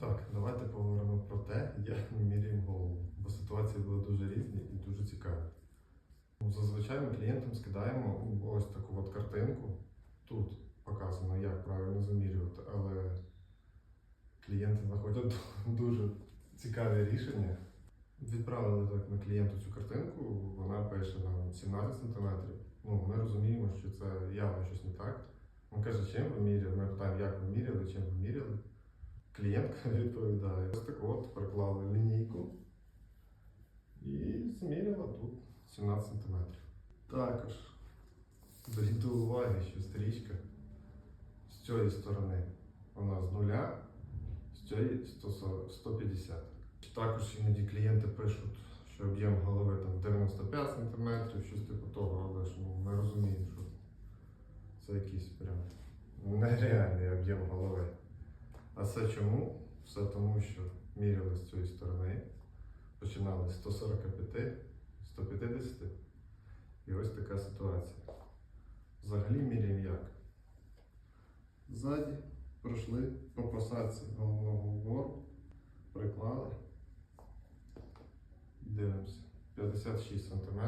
Так, давайте поговоримо про те, як ми міряємо голову, бо ситуації були дуже різні і дуже цікаві. Ну, Зазвичай ми клієнтам скидаємо ось таку от картинку. Тут показано, як правильно замірювати, але клієнти знаходять дуже цікаві рішення. Відправили так на клієнту цю картинку, вона пише нам 17 см. Ну, ми розуміємо, що це явно щось не так. Він каже, чим ви міряли? Ми питаємо, як ви міряли, чим ви міряли. Клієнтка відповідає, ось так от приклали лінійку і зміряла тут 17 см. Також зверніть уваги, що стрічка з цієї сторони вона з нуля, з цієї 140 150. Також іноді клієнти пишуть, що об'єм голови там 95 см, щось типу того, але ж ну, ми розуміємо, що це якийсь прям нереальний об'єм голови. А це чому? Все тому, що міряли з цієї сторони, починали з 145, 150. І ось така ситуація. Взагалі міряємо як? Ззаді пройшли по посадці головного убору, приклали. Дивимося. 56 см.